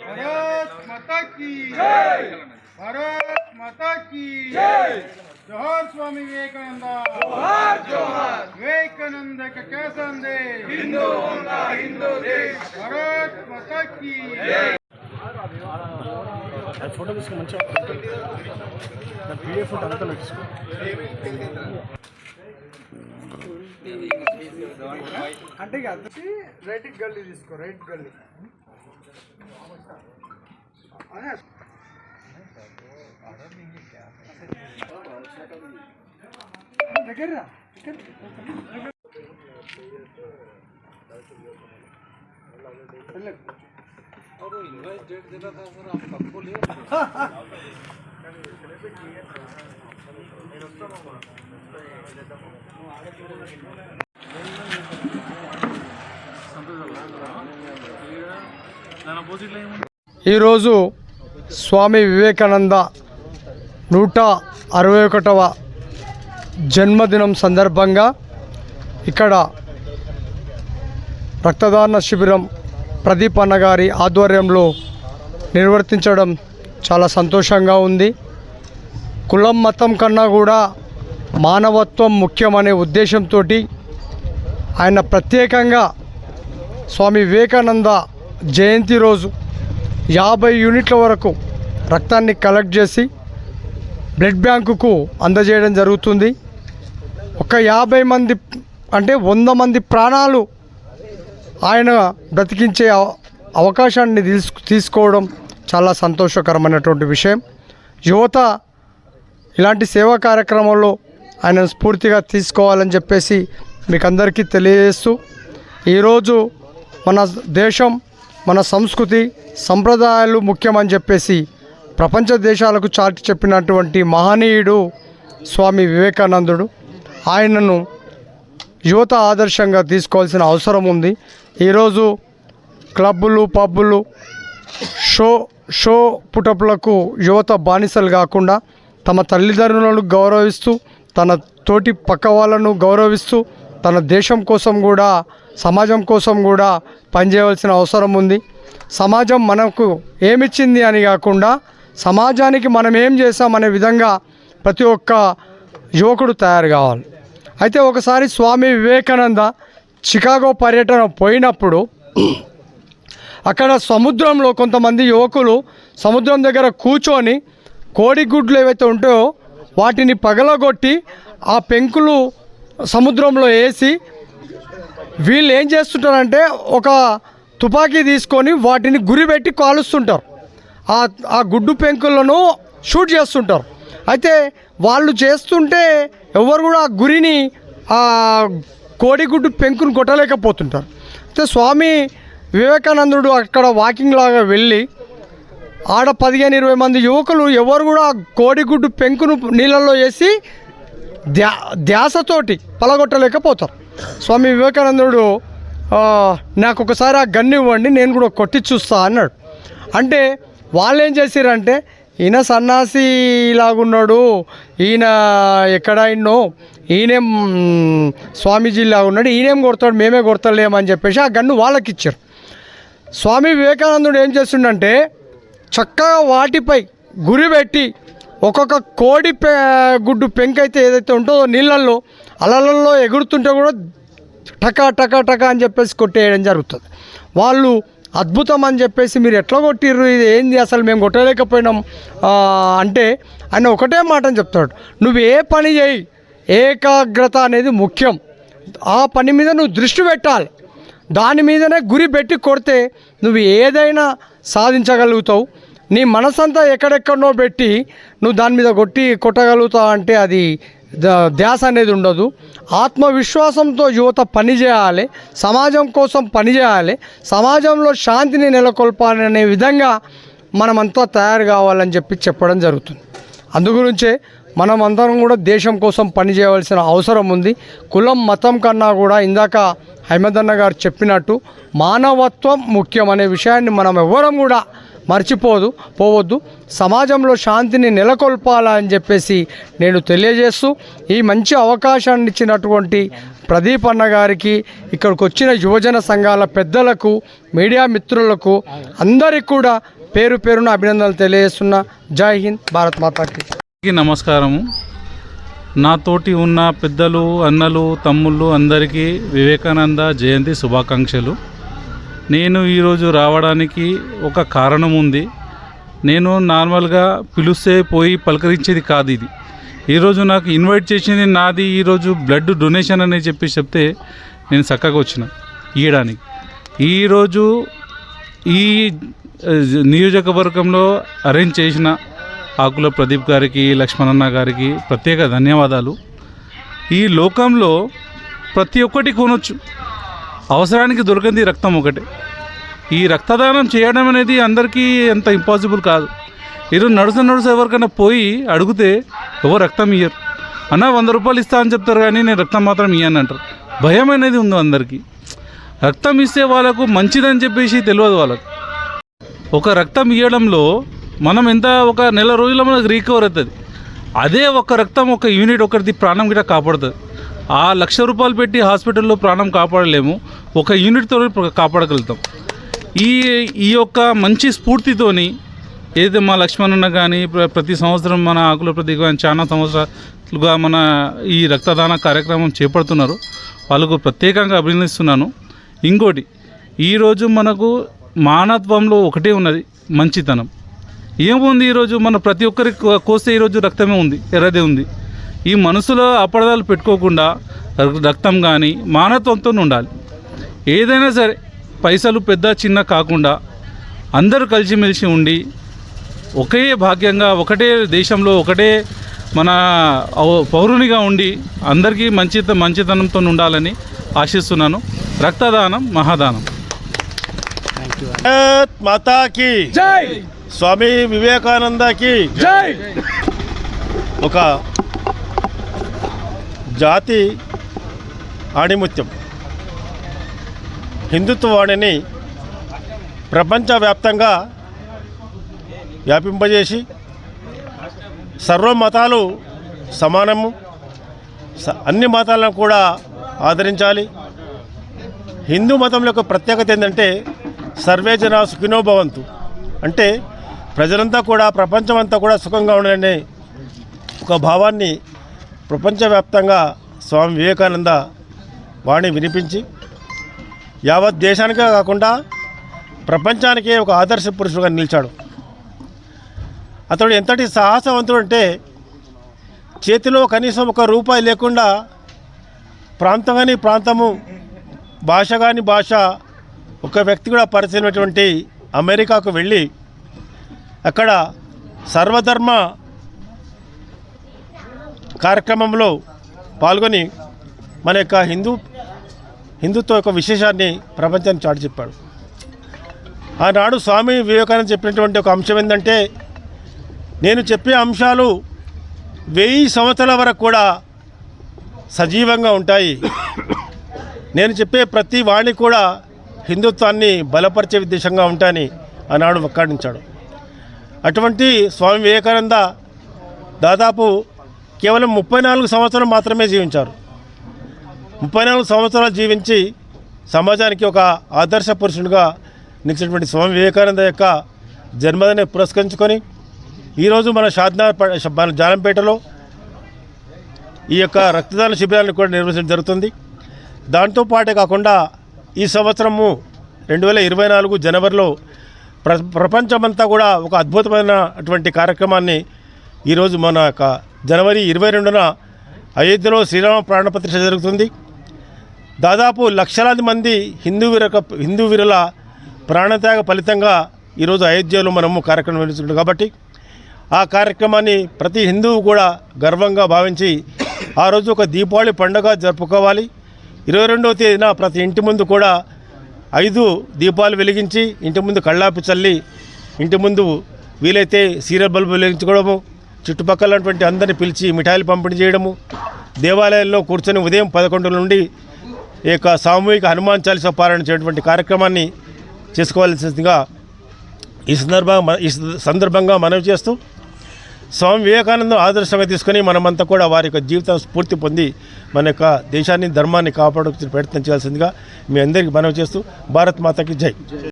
Bharat Mata key జై Bharat Mata key జై జోహార్ స్వామి వివేకానంద జోహార్ జోహార్ వివేకానంద క కేసన్ దే హిందూ ఉందా హిందూ దేశ్ భారత్ మాతా కీ ఫోటో తీసుకుని మంచిగా నా పిడిఎఫ్ ఫోటో అంతా నడుచుకో అంటే రైట్ గల్లీ తీసుకో రైట్ గల్లీ. దగ్గర రా, దగ్గర. వెళ్ళకు. ఈరోజు స్వామి వివేకానంద నూట అరవై ఒకటవ జన్మదినం సందర్భంగా ఇక్కడ రక్తదాన శిబిరం ప్రదీప్ అన్నగారి ఆధ్వర్యంలో నిర్వర్తించడం చాలా సంతోషంగా ఉంది. కులం మతం కన్నా కూడా మానవత్వం ముఖ్యమనే ఉద్దేశంతో ఆయన ప్రత్యేకంగా స్వామి వివేకానంద జయంతి రోజు యాభై యూనిట్ల వరకు రక్తాన్ని కలెక్ట్ చేసి బ్లడ్ బ్యాంకుకు అందజేయడం జరుగుతుంది. ఒక యాభై మంది అంటే వంద మంది ప్రాణాలు ఆయన బ్రతికించే అవ- అవకాశాన్ని తీసుకోవడం చాలా సంతోషకరమైనటువంటి విషయం. యువత ఇలాంటి సేవా కార్యక్రమంలో ఆయన స్ఫూర్తిగా తీసుకోవాలని చెప్పేసి మీకు అందరికీ తెలియజేస్తూ ఈరోజు మన దేశం మన సంస్కృతి సంప్రదాయాలు ముఖ్యమని చెప్పేసి ప్రపంచ దేశాలకు చాటి చెప్పినటువంటి మహనీయుడు స్వామి వివేకానందుడు. ఆయనను యువత ఆదర్శంగా తీసుకోవాల్సిన అవసరం ఉంది. ఈరోజు క్లబ్బులు పబ్బులు షో షో పుటపులకు యువత బానిసలు కాకుండా తమ తల్లిదండ్రులను గౌరవిస్తూ తన తోటి పక్క వాళ్ళను గౌరవిస్తూ తన దేశం కోసం కూడా సమాజం కోసం కూడా పనిచేయవలసిన అవసరం ఉంది. సమాజం మనకు ఏమిచ్చింది అని కాకుండా సమాజానికి మనం ఏం చేసామనే విధంగా ప్రతి ఒక్క యువకుడు తయారు కావాలి. అయితే ఒకసారి స్వామి వివేకానంద చికాగో పర్యటన పోయినప్పుడు అక్కడ సముద్రంలో కొంతమంది యువకులు సముద్రం దగ్గర కూర్చొని కోడిగుడ్లు ఏవైతే ఉంటాయో వాటిని పగలగొట్టి ఆ పెంకులు సముద్రంలో వేసి వీళ్ళు ఏం చేస్తుంటారంటే ఒక తుపాకీ తీసుకొని వాటిని గురిపెట్టి కాలుస్తుంటారు. ఆ ఆ గుడ్డు పెంకులను షూట్ చేస్తుంటారు. అయితే వాళ్ళు చేస్తుంటే ఎవరు కూడా ఆ గురిని ఆ కోడిగుడ్డు పెంకును కొట్టలేకపోతుంటారు. అయితే స్వామి వివేకానందుడు అక్కడ వాకింగ్ లాగా వెళ్ళి ఆడ పదిహేను ఇరవై మంది యువకులు ఎవరు కూడా కోడిగుడ్డు పెంకును నీళ్ళల్లో వేసి ధ్యా ధ్యాసతోటి పలగొట్టలేకపోతారు స్వామి వివేకానందుడు నాకు ఒకసారి ఆ గన్ను ఇవ్వండి నేను కూడా కొట్టి చూస్తా అన్నాడు. అంటే వాళ్ళు ఏం చేశారంటే ఈయన సన్నాసి లాగున్నాడు ఈయన ఎక్కడ అయినో ఈయనేం స్వామీజీ ఉన్నాడు ఈయనేం కొడతాడు మేమే కొడతలేమని చెప్పేసి ఆ గన్ను వాళ్ళకి ఇచ్చారు స్వామి వివేకానందుడు ఏం చేస్తుండంటే చక్కగా వాటిపై గురి పెట్టి ఒక్కొక్క కోడి గుడ్డు గుడ్డు పెంకైతే ఏదైతే ఉంటుందో నీళ్ళల్లో అలలలో ఎగురుతుంటే కూడా టకా టకా టకా అని చెప్పేసి కొట్టేయడం జరుగుతుంది. వాళ్ళు అద్భుతం అని చెప్పేసి మీరు ఎట్లా కొట్టిర్రు? ఇది ఏంది అసలు మేము కొట్టలేకపోయినాం అంటే ఆయన ఒకటే మాట అని చెప్తాడు. నువ్వు ఏ పని చేయి ఏకాగ్రత అనేది ముఖ్యం. ఆ పని మీద నువ్వు దృష్టి పెట్టాలి. దాని మీదనే గురి పెట్టి కొడితే నువ్వు ఏదైనా సాధించగలుగుతావు. నీ మనసంతా ఎక్కడెక్కడనో పెట్టి నువ్వు దాని మీద కొట్టి కొట్టగలుగుతావు అంటే అది ద- ధ్యాస అనేది ఉండదు. ఆత్మవిశ్వాసంతో యువత పనిచేయాలి సమాజం కోసం పనిచేయాలి సమాజంలో శాంతిని నెలకొల్పాలనే విధంగా మనమంతా తయారు కావాలని చెప్పి చెప్పడం జరుగుతుంది. అందుగురించే మనం అందరం కూడా దేశం కోసం పనిచేయవలసిన అవసరం ఉంది. కులం మతం కన్నా కూడా ఇందాక హైమదన్న గారు చెప్పినట్టు మానవత్వం ముఖ్యం అనే విషయాన్ని మనం ఎవ్వరం కూడా మర్చిపోదు పోవద్దు. సమాజంలో శాంతిని నెలకొల్పాలని చెప్పేసి నేను తెలియజేస్తూ ఈ మంచి అవకాశాన్ని ఇచ్చినటువంటి ప్రదీప్ అన్న గారికి ఇక్కడికి వచ్చిన యువజన సంఘాల పెద్దలకు మీడియా మిత్రులకు అందరికి కూడా పేరు పేరున అభినందనలు తెలియజేస్తున్న. జై హింద్ భారత్ మాతాకి. నమస్కారము. నాతోటి ఉన్న పెద్దలు అన్నలు తమ్ముళ్ళు అందరికీ వివేకానంద జయంతి శుభాకాంక్షలు. నేను ఈరోజు రావడానికి ఒక కారణం ఉంది. నేను నార్మల్గా పిలుస్తే పోయి పలకరించేది కాదు ఇది. ఈరోజు నాకు ఇన్వైట్ చేసింది నాది ఈరోజు బ్లడ్ డొనేషన్ అని చెప్పి చెప్తే నేను చక్కగా వచ్చిన ఇయ్యడానికి ఈరోజు ఈ నియోజకవర్గంలో అరేంజ్ చేసిన ఆకుల ప్రదీప్ గారికి లక్ష్మణన్న గారికి ప్రత్యేక ధన్యవాదాలు. ఈ లోకంలో ప్రతి ఒక్కటి కొనొచ్చు. అవసరానికి దొరికింది రక్తం ఒకటి. ఈ రక్తదానం చేయడం అనేది అందరికీ ఎంత ఇంపాసిబుల్ కాదు. ఈరోజు నడుస నడుస ఎవరికైనా పోయి అడిగితే ఎవరు రక్తం ఇయ్యరు. అన్న వంద రూపాయలు ఇస్తా అని చెప్తారు కానీ నేను రక్తం మాత్రం ఇయ్యను అంటారు. భయం అనేది ఉంది అందరికీ. రక్తం ఇస్తే వాళ్ళకు మంచిదని చెప్పేసి తెలియదు వాళ్ళకు. ఒక రక్తం ఇవ్వడంలో మనం ఎంత ఒక నెల రోజుల మనకు రీకవర్ అవుతుంది. అదే ఒక రక్తం ఒక యూనిట్ ఒకరిది ప్రాణం గిట కాపాడుతుంది. ఆ లక్ష రూపాయలు పెట్టి హాస్పిటల్లో ప్రాణం కాపాడలేము. ఒక యూనిట్తో కాపాడగలుగుతాం. ఈ ఈ యొక్క మంచి స్ఫూర్తితోని ఏదైతే మా లక్ష్మణన్న కానీ ప్ర- ప్రతి సంవత్సరం మన ఆకుల ప్రతి కానీ చాలా సంవత్సరాలుగా మన ఈ రక్తదాన కార్యక్రమం చేపడుతున్నారు. వాళ్ళకు ప్రత్యేకంగా అభినందిస్తున్నాను. ఇంకోటి ఈరోజు మనకు మానత్వంలో ఒకటే ఉన్నది మంచితనం. ఏముంది ఈరోజు మన ప్రతి ఒక్కరికి కోస్తే ఈరోజు రక్తమే ఉంది ఎర్రదే ఉంది. ఈ మనసులో అపరాధాలు పెట్టుకోకుండా రక్తం కానీ మానవత్వంతో ఉండాలి. ఏదైనా సరే పైసలు పెద్ద చిన్న కాకుండా అందరూ కలిసిమెలిసి ఉండి ఒకే భాగ్యంగా ఒకటే దేశంలో ఒకటే మన పౌరునిగా ఉండి అందరికీ మంచి మంచితనంతో ఉండాలని ఆశిస్తున్నాను. రక్తదానం మహాదానం. భారత్ మాతా కి జై! స్వామి వివేకానందకి. జై! ఒక జాతి ఆణిముత్యం. హిందుత్వాణిని ప్రపంచవ్యాప్తంగా వ్యాపింపజేసి సర్వ మతాలు సమానము. స- అన్ని మతాలను కూడా ఆదరించాలి. హిందూ మతం యొక్క ప్రత్యేకత ఏంటంటే సర్వే జన సుఖినో భవంతు. అంటే ప్రజలంతా కూడా ప్రపంచమంతా కూడా సుఖంగా ఉండాలనే ఒక భావాన్ని ప్రపంచవ్యాప్తంగా స్వామి వివేకానంద వాణి వినిపించి యావత్ దేశానికే కాకుండా ప్రపంచానికే ఒక ఆదర్శ పురుషుడుగా నిలిచాడు. అతడు ఎంతటి సాహసవంతుడు అంటే చేతిలో కనీసం ఒక రూపాయి లేకుండా ప్రాంతం కానీ ప్రాంతము భాష కానీ భాష ఒక వ్యక్తి కూడా పరిచయమైనటువంటి అమెరికాకు వెళ్ళి అక్కడ సర్వధర్మ కార్యక్రమంలో పాల్గొని మన యొక్క హిందూ హిందుత్వ యొక్క విశేషాన్ని ప్రపంచాన్ని చాటి చెప్పాడు. ఆనాడు స్వామి వివేకానంద చెప్పినటువంటి ఒక అంశం ఏంటంటే నేను చెప్పే అంశాలు వెయ్యి సంవత్సరాల వరకు కూడా సజీవంగా ఉంటాయి. నేను చెప్పే ప్రతి వాణి కూడా హిందుత్వాన్ని బలపరిచే ఉద్దేశంగా ఉంటాయని ఆనాడు వక్కాడించాడు. అటువంటి స్వామి వివేకానంద దాదాపు కేవలం ముప్పై నాలుగు సంవత్సరాలు మాత్రమే జీవించారు. ముప్పై నాలుగు సంవత్సరాలు జీవించి సమాజానికి ఒక ఆదర్శ పురుషునిగా నిలిచినటువంటి స్వామి వివేకానంద యొక్క జన్మదిని పురస్కరించుకొని ఈరోజు మన షాద్నా మన జాలంపేటలో ఈ యొక్క రక్తదాన శిబిరాలను కూడా నిర్వహించడం జరుగుతుంది. దాంతో పాటే కాకుండా ఈ సంవత్సరము రెండు వేల ఇరవై నాలుగు జనవరిలో ప్ర ప్రపంచమంతా కూడా ఒక అద్భుతమైనటువంటి కార్యక్రమాన్ని ఈరోజు మన యొక్క జనవరి ఇరవై రెండున అయోధ్యలో శ్రీరామ ప్రాణప్రతిష్ఠ జరుగుతుంది. దాదాపు లక్షలాది మంది హిందూ వీర హిందూ వీరుల ప్రాణత్యాగ ఫలితంగా ఈరోజు అయోధ్యలో మనము కార్యక్రమం నిర్వహిస్తున్నాం కాబట్టి ఆ కార్యక్రమాన్ని ప్రతి హిందువు కూడా గర్వంగా భావించి ఆ రోజు ఒక దీపావళి పండుగ జరుపుకోవాలి. ఇరవై రెండవ తేదీన ప్రతి ఇంటి ముందు కూడా ఐదు దీపాలు వెలిగించి ఇంటి ముందు కళ్ళాపి చల్లి ఇంటి ముందు వీలైతే సీరియల్ బల్బు వెలిగించుకోవడము చుట్టుపక్కల ఉన్నటువంటి అందరిని పిలిచి మిఠాయిలు పంపిణీ చేయడము దేవాలయాల్లో కూర్చొని ఉదయం పదకొండు నుండి ఈ యొక్క సామూహిక హనుమాన్ చాలీసా పారాయణ చేయటువంటి కార్యక్రమాన్ని చేసుకోవాల్సిందిగా ఈ సందర్భంగా ఈ సందర్భంగా మనవి చేస్తూ స్వామి వివేకానందం ఆదర్శంగా తీసుకొని మనమంతా కూడా వారి యొక్క జీవితం స్ఫూర్తి పొంది మన యొక్క దేశాన్ని ధర్మాన్ని కాపాడుకు ప్రయత్నం చేయాల్సిందిగా మీ అందరికీ మనవి చేస్తూ భారత్ మాతకి జై.